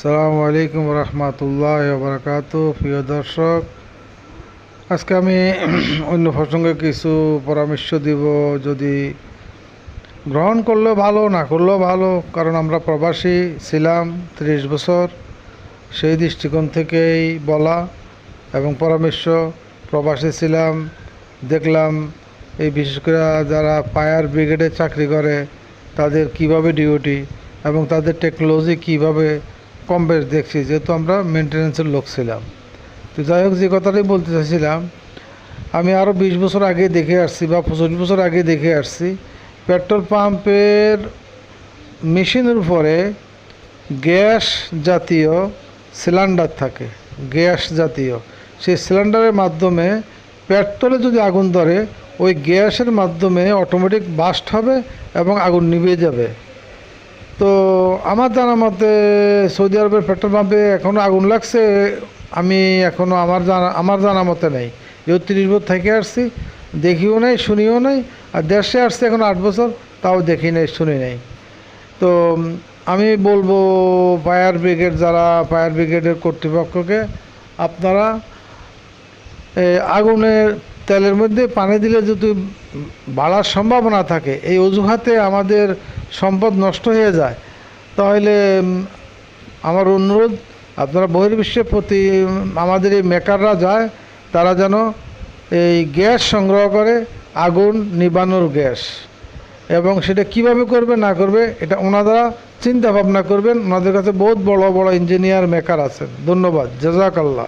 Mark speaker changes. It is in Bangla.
Speaker 1: সালামু আলাইকুম রহমতুল্লাহ বারকাত প্রিয় দর্শক, আজকে আমি অন্য প্রসঙ্গে কিছু পরামর্শ দিব। যদি গ্রহণ করলেও ভালো, না করলেও ভালো, কারণ আমরা প্রবাসী ছিলাম ত্রিশ বছর। সেই দৃষ্টিকোণ থেকেই বলা এবং পরামর্শ, প্রবাসী ছিলাম, দেখলাম এই বিশেষ করে যারা ফায়ার ব্রিগেডে চাকরি করে, তাদের কীভাবে ডিউটি এবং তাদের টেকনোলজি কীভাবে কম বেশ দেখছি, যেহেতু আমরা মেনটেন্যান্সের লোক ছিলাম। তো যাই হোক, যে কথাটাই বলতে চাইছিলাম, আমি আরও বিশ বছর আগে দেখে আসছি বা পঁচিশ বছর আগে দেখে আসছি, পেট্রোল পাম্পের মেশিনের উপরে গ্যাস জাতীয় সিলিন্ডার থাকে, গ্যাস জাতীয়। সেই সিলিন্ডারের মাধ্যমে পেট্রোলে যদি আগুন ধরে, ওই গ্যাসের মাধ্যমে অটোমেটিক বাস্ট হবে এবং আগুন নিভে যাবে। তো আমার জানা মতে সৌদি আরবের পেট্রোল পাম্পে এখনও আগুন লাগছে, আমি এখনও আমার জানা আমার জানা মতে নেই। যেহেতু তিরিশ বছর থেকে আসছি, দেখিও নাই, শুনিও নাই, আর দেশে আসছে এখন আট বছর, তাও দেখি নাই, শুনি নাই। তো আমি বলব ফায়ার ব্রিগেড যারা, ফায়ার ব্রিগেডের কর্তৃপক্ষকে, আপনারা আগুনের তেলের মধ্যে পানি দিলে যদি বাড়ার সম্ভাবনা থাকে, এই অজুহাতে আমাদের সম্পদ নষ্ট হয়ে যায়, তাহলে আমার অনুরোধ, আপনারা বহির্বিশ্বের প্রতি আমাদের এই মেকাররা যায়, তারা যেন এই গ্যাস সংগ্রহ করে আগুন নিবানোর গ্যাস। এবং সেটা কীভাবে করবে, না করবে, এটা ওনারা চিন্তা ভাবনা করবেন। ওনাদের কাছে বহুত বড় বড় ইঞ্জিনিয়ার মেকার আছেন। ধন্যবাদ। জাজাকাল্লাহ।